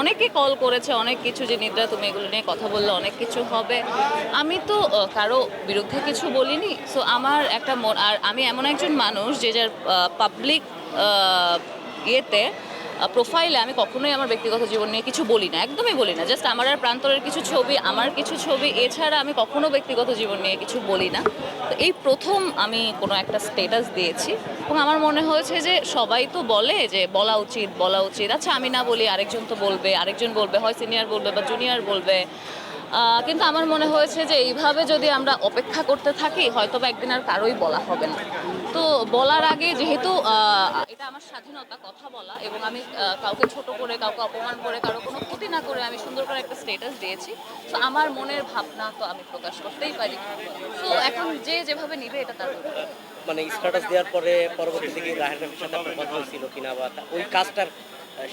অনেকে কল করেছে, অনেক কিছু যে, নিদ্রা, তুমি এগুলো নিয়ে কথা বললে অনেক কিছু হবে। আমি তো কারও বিরুদ্ধে কিছু বলিনি। সো আমার একটা আর আমি এমন একজন মানুষ যে, যার পাবলিক ইয়েতে প্রোফাইলে আমি কখনোই আমার ব্যক্তিগত জীবন নিয়ে কিছু বলি না, একদমই বলি না। জাস্ট আমার আর প্রান্তরের কিছু ছবি, আমার কিছু ছবি, এছাড়া আমি কখনো ব্যক্তিগত জীবন নিয়ে কিছু বলি না। তো এই প্রথম আমি কোনো একটা স্টেটাস দিয়েছি এবং আমার মনে হয়েছে যে সবাই তো বলে যে বলা উচিত বলা উচিত। আচ্ছা আমি না বলি, আরেকজন তো বলবে, আরেকজন বলবে, হয় সিনিয়র বলবে বা জুনিয়র বলবে। কিন্তু আমার মনে হয়েছে যে এইভাবে যদি আমরা অপেক্ষা করতে থাকি হয়তো বা একদিন আর কারোই বলা হবে না। তো বলার আগে যেহেতু এটা আমার স্বাধীনতা কথা বলা, এবং আমি কাউকে ছোট করে, কাউকে অপমান করে, কারও কোনো ক্ষতি না করে আমি সুন্দর করে একটা স্টেটাস দিয়েছি। তো আমার মনের ভাবনা তো আমি প্রকাশ করতেই পারি। তো এখন যে যেভাবে নিবে এটা তার মানে স্ট্যাটাস দেওয়ার পরে পরবর্তীতে কি রাহের সাথে কথা হয়েছিল কিনা বা ওই কাজটার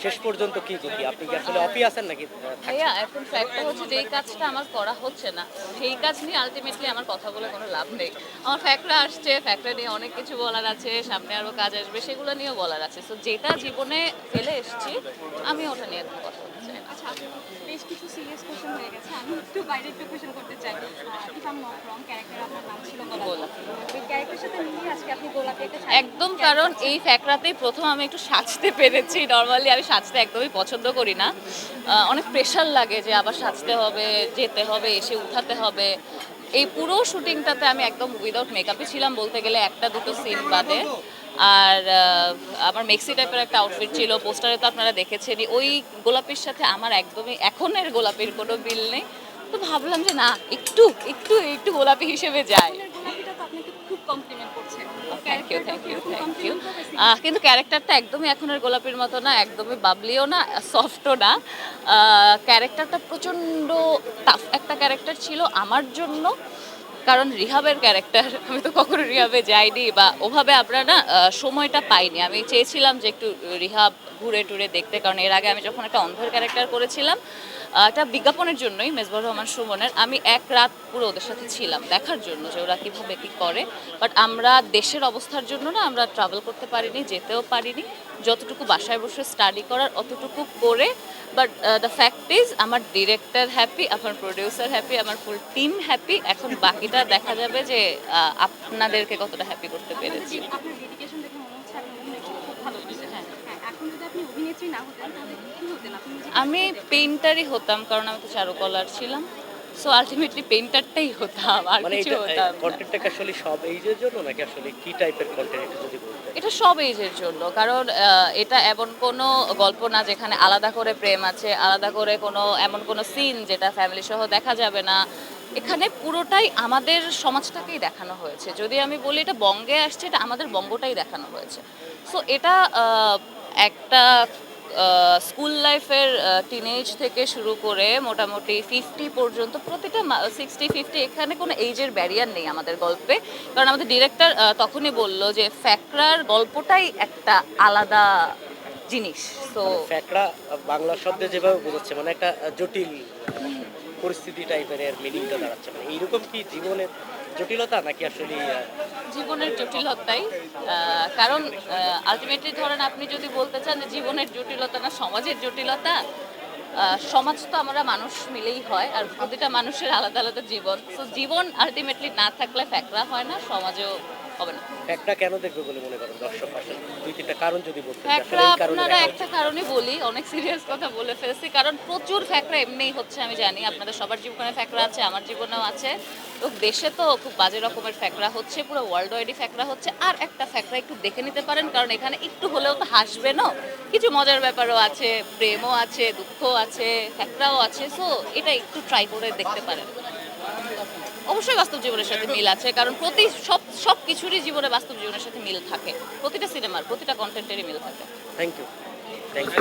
শেষ পর্যন্ত কি গতি আপনি কি আসলে অপি আছেন নাকি ভাইয়া এখন ফ্যাক্টটা হচ্ছে যেই কাজটা আমার করা হচ্ছে না। সেই কাজ নিয়ে আলটিমেটলি আমার কথা বলে কোনো লাভ নেই। আমার ফ্যাক্টরা আসছে ফ্যাক্টরা নিয়ে অনেক কিছু বলার আছে সামনে আরও কাজ আসবে সেগুলো নিয়েও বলার আছে। সো যেটা জীবনে ফেলে এসেছি আমি ওটা নিয়ে কথা বলতে চাই না। আচ্ছা কিছু সিরিয়াস কোশ্চেন হয়ে গেছে আমি একটু বাইরে একটু কোশ্চেন করতে চাই। If I'm not wrong character আপনার নাম ছিল গোলাপ। ওই ক্যারেক্টারের সাথে মিলিয়ে আজকে আপনি গোলাপি একটা একদম কারণ এই ফ্যাকরাতেই প্রথম আমি একটু সাজতে পেরেছি। নর্মালি আমি সাজতে একদমই পছন্দ করি না। অনেক প্রেশার লাগে যে আবার সাজতে হবে যেতে হবে এসে উঠাতে হবে। এই পুরো শুটিংটাতে আমি একদম উইদাউট মেকআপে ছিলাম বলতে গেলে একটা দুটো সিন বাদে। আর আমার মেক্সি টাইপের একটা আউটফিট ছিল পোস্টারে তো আপনারা দেখেছেনই। ওই গোলাপির সাথে আমার একদমই এখনের গোলাপির কোনো বিল নেই। তো ভাবলাম যে না একটু একটু একটু গোলাপি হিসেবে যায় আপনার গোলাপিটা তো আপনাকে খুব thank you thank you thank you কিন্তু ক্যারেক্টারটা একদমই এখন আর গোলাপের মতো না একদমই বাবলিও না সফটও না। ক্যারেক্টারটা প্রচণ্ড টাফ একটা ক্যারেক্টার ছিল আমার জন্য। কারণ রিহাবের ক্যারেক্টার, আমি তো কখনো রিহাবে যাইনি বা ওভাবে আমরা না সময়টা পাইনি। আমি চেয়েছিলাম যে একটু রিহাব ঘুরে টুরে দেখতে, কারণ এর আগে আমি যখন একটা অন্ধের ক্যারেক্টার করেছিলাম একটা বিজ্ঞাপনের জন্যই মেজবর রহমান সুমনের, আমি এক রাত পুরো ওদের সাথে ছিলাম দেখার জন্য যে ওরা কীভাবে কী করে। বাট আমরা দেশের অবস্থার জন্য না, আমরা ট্রাভেল করতে পারিনি, যেতেও পারিনি। যতটুকু বাসায় বসে স্টাডি করার অতটুকু করে বাট দ্য ফ্যাক্ট ইজ আমার ডিরেক্টর হ্যাপি আমার প্রডিউসার হ্যাপি আমার ফুল টিম হ্যাপি এখন বাকিটা দেখা যাবে যে আপনাদেরকে কতটা হ্যাপি করতে পেরেছি। হ্যাঁ আমি পেইন্টারই হতাম কারণ আমি তো চারুকলার ছিলাম। সো আলটিমেটলি পেইন্টারটাই হতাম আর মানে কিছু হতাম না। কন্টেন্টটাকে আসলে সব এইজের জন্য নাকি আসলে কি টাইপের কন্টেন্ট যদি বলতেন? এটা সব এজের জন্য কারণ এটা এমন কোনো গল্প না যেখানে আলাদা করে প্রেম আছে আলাদা করে কোনো এমন কোনো সিন যেটা ফ্যামিলি সহ দেখা যাবে না। এখানে পুরোটাই আমাদের সমাজটাকেই দেখানো হয়েছে। যদি আমি বলি এটা বঙ্গে আসছে এটা আমাদের বঙ্গটাই দেখানো হয়েছে। সো এটা একটা স্কুল লাইফের টিনেজ থেকে শুরু করে মোটামুটি ফিফটি পর্যন্ত, প্রতিটা সিক্সটি ফিফটি এখানে কোনো এইজের ব্যারিয়ার নেই আমাদের গল্পে। কারণ আমাদের ডিরেক্টর তখনই বলল যে ফ্যাকরার গল্পটাই একটা আলাদা জিনিস। তো ফ্যাকড়া বাংলা শব্দে যেভাবে বোঝাচ্ছে মানে একটা জটিল পরিস্থিতি টাইপের মিনিংটা দাঁড়াচ্ছে। মানে এইরকম কি জীবনের জটিলতা নাকি আসলে জীবনের জটিলতাই? কারণ আলটিমেটলি ধরেন আপনি যদি বলতে চান যে জীবনের জটিলতা না সমাজের জটিলতা সমাজ তো আমরা মানুষ মিলেই হয় আর প্রতিটা মানুষের আলাদা আলাদা জীবন। তো জীবন আলটিমেটলি না থাকলে ফ্যাকরা হয় না সমাজেও হবে না। ফ্যাকড়া কেন দেখবে বলে মনে করেন দর্শক আসলে? দুই তিনটা কারণ যদি আসলে ফ্যাকরা আপনারা একটা কারণে বলি অনেক সিরিয়াস কথা বলে ফেলছি কারণ প্রচুর ফ্যাকরা এমনিই হচ্ছে আমি জানি। আপনাদের সবার জীবনে ফ্যাকরা আছে আমার জীবনেও আছে। তো দেশে তো খুব বাজে রকমের ফ্যাকরা হচ্ছে পুরো ওয়ার্ল্ড ওয়াইডই ফ্যাকরা হচ্ছে। আর একটা ফ্যাকরা একটু দেখে নিতে পারেন কারণ এখানে একটু হলেও তো হাসবে না? কিছু মজার ব্যাপারও আছে প্রেমও আছে দুঃখও আছে ফ্যাকরাও আছে সো এটা একটু ট্রাই করে দেখতে পারেন। অবশ্যই বাস্তব জীবনের সাথে মিল আছে কারণ প্রতি সব সব কিছুরই জীবনে বাস্তব জীবনের সাথে মিল থাকে। প্রতিটা সিনেমার প্রতিটা কন্টেন্টেরই মিল থাকে। Thank you thank you